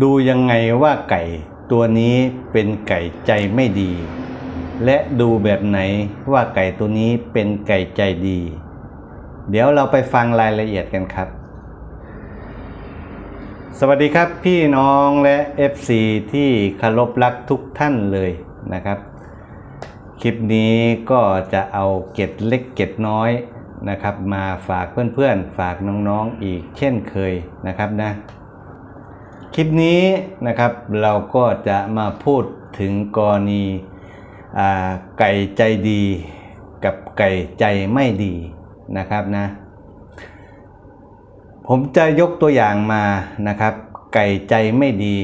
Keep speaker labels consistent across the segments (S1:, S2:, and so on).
S1: ดูยังไงว่าไก่ตัวนี้เป็นไก่ใจไม่ดี และดูแบบไหนว่าไก่ตัวนี้เป็นไก่ใจดี เดี๋ยวเราไปฟังรายละเอียดกันครับ สวัสดีครับพี่น้องและ FC ที่คารพรักทุกท่านเลยนะครับ คลิปนี้ก็จะเอาเก็ดเล็กเก็ดน้อยนะครับ มาฝากเพื่อนๆ ฝากน้องๆอีกเช่นเคยนะครับนะ คลิปนี้นะครับเราก็จะมาพูดถึงกรณีไก่ใจดีกับไก่ใจไม่ดีนะครับนะ ผมจะยกตัวอย่างมานะครับ ไก่ใจไม่ดี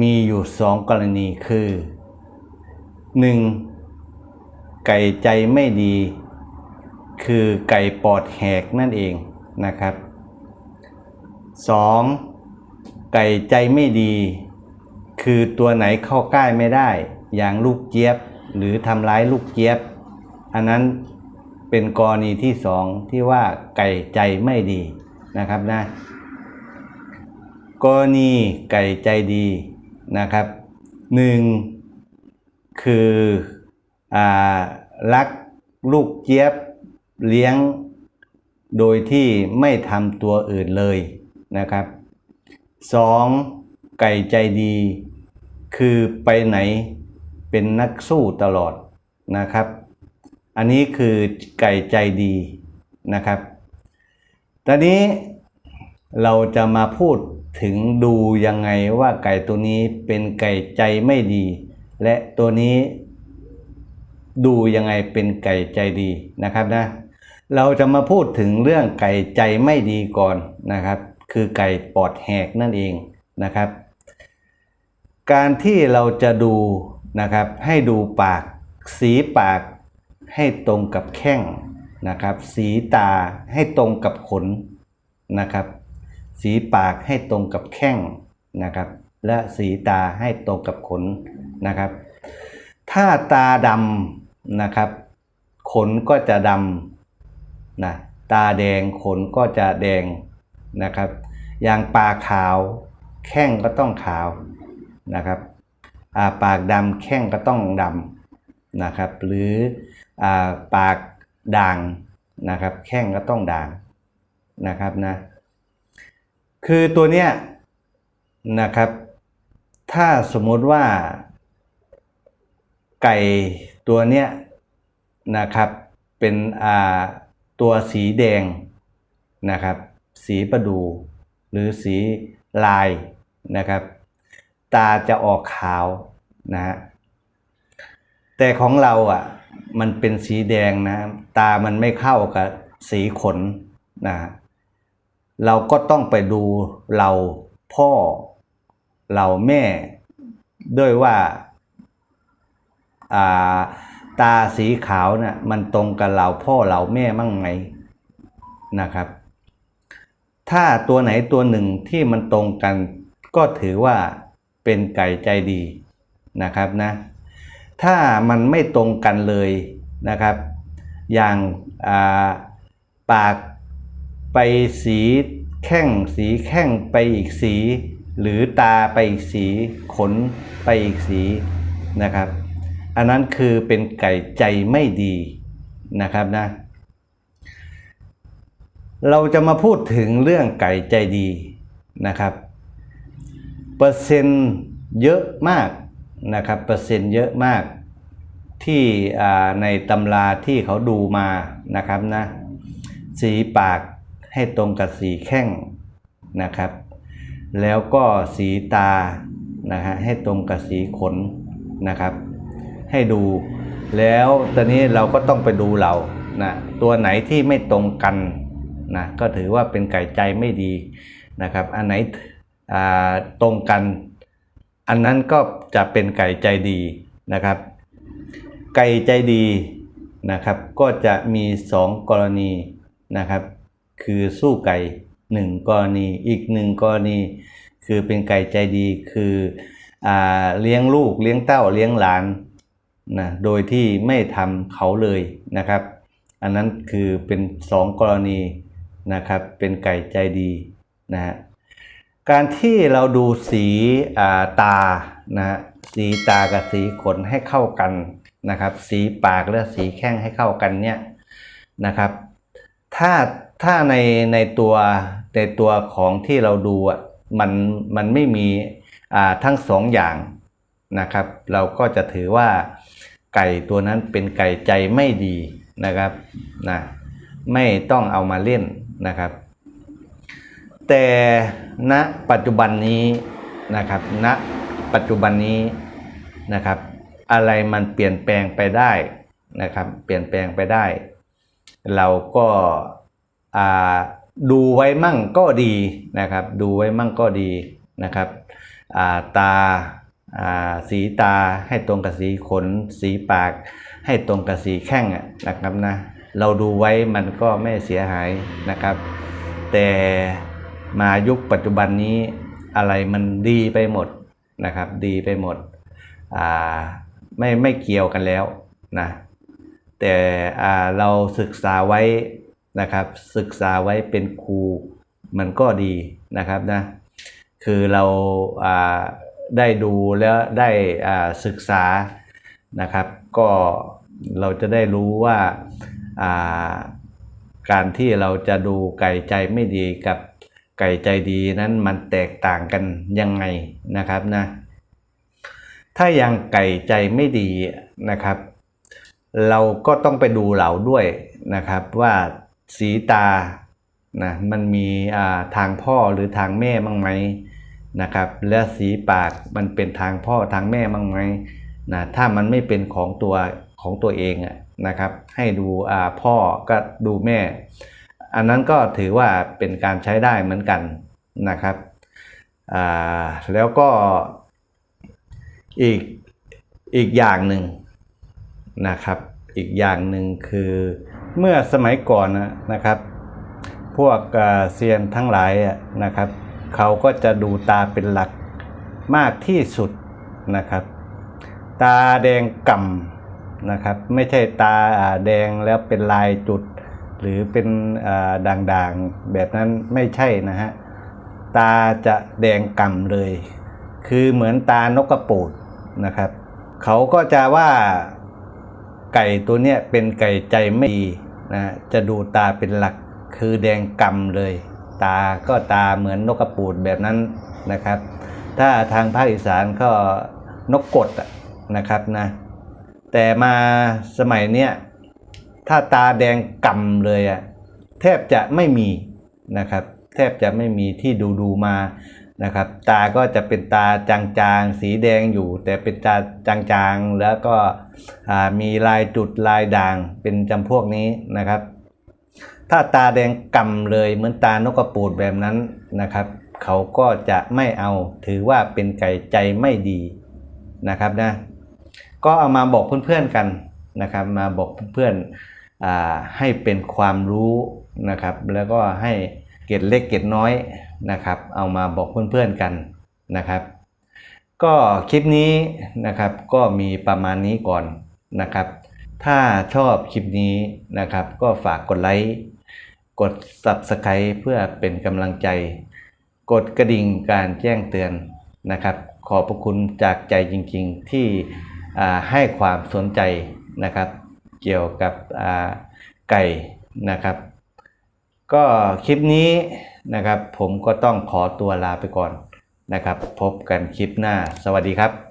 S1: มีอยู่สองกรณีคือ 1. ไก่ใจไม่ดี คือไก่ปอดแหกนั่นเองนะครับ 2. ไก่ใจไม่ดี คือตัวไหนเข้าใกล้ไม่ได้ อย่างลูกเจี๊ยบ หรือทำร้ายลูกเจี๊ยบ อันนั้นเป็นกรณีที่สองที่ว่าไก่ใจไม่ดีนะครับนะกรณีไก่ใจดีนะครับหนึ่งคืออรักลูกเจี๊ยบเลี้ยงโดยที่ไม่ทำตัวอื่นเลยนะครับ สองไก่ใจดี คือไปไหนเป็นนักสู้ตลอดนะครับ อันนี้คือไก่ใจดีนะครับ ตอนนี้เราจะมาพูดถึงดูยังไงว่าไก่ตัวนี้เป็นไก่ใจไม่ดี และตัวนี้ดูยังไงเป็นไก่ใจดีนะครับนะ เราจะมาพูดถึงเรื่องไก่ใจไม่ดีก่อนนะครับ คือไก่ปอดแหกนั่นเองนะครับ การที่เราจะดูนะครับให้ดูปากสีปากให้ตรงกับแข้งนะครับ สีตาให้ตรงกับขนนะครับ สีปากให้ตรงกับแข้งนะครับ และสีตาให้ตรงกับขนนะครับ ถ้าตาดำนะครับ ขนก็จะดำนะตาแดงขนก็จะแดง นะครับ อย่างปากขาวแข้งก็ต้องขาวนะครับาปากดำแข้งก็ต้องดำนะครับ หรืออาปากด่างนะครับแข้งก็ต้องด่างนะครับนะคือตัวเนี้ยนะครับ ถ้าสมมติว่าไก่ตัวเนี้ยนะครับเป็นตัวสีแดงนะครับ สีประดู หรือสีลายนะครับ ตาจะออกขาวนะฮะแต่ของเราอะมันเป็นสีแดงนะ ตามันไม่เข้ากับสีขนนะเราก็ต้องไปดูเราพ่อเราแม่ด้วยว่าาตาสีขาวนะ่ะมันตรงกับเราพ่อเราแม่มั่งไหมนะครับ ถ้าตัวไหนตัวหนึ่งที่มันตรงกัน ก็ถือว่าเป็นไก่ใจดีนะครับนะ ถ้ามันไม่ตรงกันเลยนะครับ อย่างาปากไปสีแข้งสีแข้งไปอีกสี หรือตาไปอีกสี ขนไปอีกสีนะครับ อันนั้นคือเป็นไก่ใจไม่ดีนะครับนะ เราจะมาพูดถึงเรื่องไก่ใจดีนะครับ เปอร์เซ็นต์เยอะมากนะครับเปอร์เซ็นต์เยอะมากที่ในตำราที่เขาดูมานะครับนะสีปากให้ตรงกับสีแข้งนะครับ แล้วก็สีตานะฮะให้ตรงกับสีขนนะครับ ให้ดูแล้วตอนนี้เราก็ต้องไปดูเรานะตัวไหนที่ไม่ตรงกัน นะก็ถือว่าเป็นไก่ใจไม่ดีนะครับอันไหนตรงกัน อันนั้นก็จะเป็นไก่ใจดีนะครับ ไก่ใจดีนะครับ ก็จะมีสองกรณีนะครับ คือสู้ไก่หนึ่งกรณีอีกหนึ่งกรณี คือเป็นไก่ใจดีคืออเลี้ยงลูกเลี้ยงเต้าเลี้ยงหลานนะโดยที่ไม่ทำเขาเลยนะครับ อันนั้นคือเป็นสองกรณี นะครับเป็นไก่ใจดีนะฮะการที่เราดูสีาตานะฮะสีตากับสีขนให้เข้ากันนะครับ สีปากและสีแข้งให้เข้ากันเนี่ยนะครับ ถ้าถ้าในในตัวในตัวของที่เราดูอะมันมันไม่มีอ่าทั้งสองอย่างนะครับ เราก็จะถือว่าไก่ตัวนั้นเป็นไก่ใจไม่ดีนะครับนะ ไม่ต้องเอามาเล่นนะครับ แต่ณปัจจุบันนี้นะครับ ณปัจจุบันนี้นะครับ อะไรมันเปลี่ยนแปลงไปได้นะครับ เปลี่ยนแปลงไปได้ เราก็ดูไว้มั่งก็ดีนะครับ ดูไว้มั่งก็ดีนะครับาตาาสีตาให้ตรงกับสีขน สีปาก ให้ตรงกับสีแข้งนะครับนะ เราดูไว้มันก็ไม่เสียหายนะครับ แต่มายุคปัจจุบันนี้อะไรมันดีไปหมดนะครับ ดีไปหมดไม่ไม่เกี่ยวกันแล้วนะแต่เราศึกษาไว้นะครับศึกษาไว้เป็นครูมันก็ดีนะครับนะคือเราาได้ดูแล้วได้ศึกษานะครับ ก็เราจะได้รู้ว่า การที่เราจะดูไก่ใจไม่ดีกับไก่ใจดีนั้นมันแตกต่างกันยังไงนะครับนะถ้ายังไก่ใจไม่ดีนะครับ เราก็ต้องไปดูเหล่าด้วยนะครับว่าสีตานะมันมีทางพ่อหรือทางแม่บ้างไหมนะครับ และสีปากมันเป็นทางพ่อทางแม่บ้างไหมนะถ้ามันไม่เป็นของตัว ของตัวเองนะครับ ให้ดูพ่อก็ดูแม่ อันนั้นก็ถือว่าเป็นการใช้ได้เหมือนกันนะครับแล้วก็อีกอีกอย่างหนึ่งนะครับ อีกอย่างหนึ่งคือเมื่อสมัยก่อนนะครับ พวกเซียนทั้งหลายนะครับ เขาก็จะดูตาเป็นหลักมากที่สุดนะครับ ตาแดงก่ำ นะครับ ไม่ใช่ตาแดงแล้วเป็นลายจุด หรือเป็นด่างๆ แบบนั้นไม่ใช่นะฮะ ตาจะแดงก่ำเลย คือเหมือนตานกกระปูดนะครับ เขาก็จะว่าไก่ตัวเนี้ยเป็นไก่ใจไม่ดีนะฮะจะดูตาเป็นหลักคือแดงกำเลย ตาก็ตาเหมือนนกกระปูดแบบนั้นนะครับ ถ้าทางภาคอีสานก็นกกดนะครับนะ แต่มาสมัยเนี้ยถ้าตาแดงกำเลยอะแทบจะไม่มีนะครับ แทบจะไม่มีที่ดูดูๆมานะครับ ตาก็จะเป็นตาจางๆ สีแดงอยู่ แต่เป็นตาจางๆ แล้วก็มีลายจุดลายด่างเป็นจำพวกนี้นะครับ ถ้าตาแดงกำเลยเหมือนตานกกระปูดแบบนั้นนะครับ เขาก็จะไม่เอาถือว่าเป็นไก่ใจไม่ดีนะครับนะ ก็เอามาบอกเพื่อนๆกันนะครับมาบอกเพื่อนๆให้เป็นความรู้นะครับแล้วก็ให้เกร็ดเล็กเกร็ดน้อยนะครับเอามาบอกเพื่อนๆกันนะครับ ก็คลิปนี้นะครับก็มีประมาณนี้ก่อนนะครับ ถ้าชอบคลิปนี้นะครับก็ฝากกดไลค์กด Subscribe เพื่อเป็นกำลังใจ กดกระดิ่งการแจ้งเตือนนะครับ ขอบพระคุณจากใจจริงๆที่ ให้ความสนใจนะครับ เกี่ยวกับไก่นะครับ ก็คลิปนี้นะครับ ผมก็ต้องขอตัวลาไปก่อนนะครับ พบกันคลิปหน้า สวัสดีครับ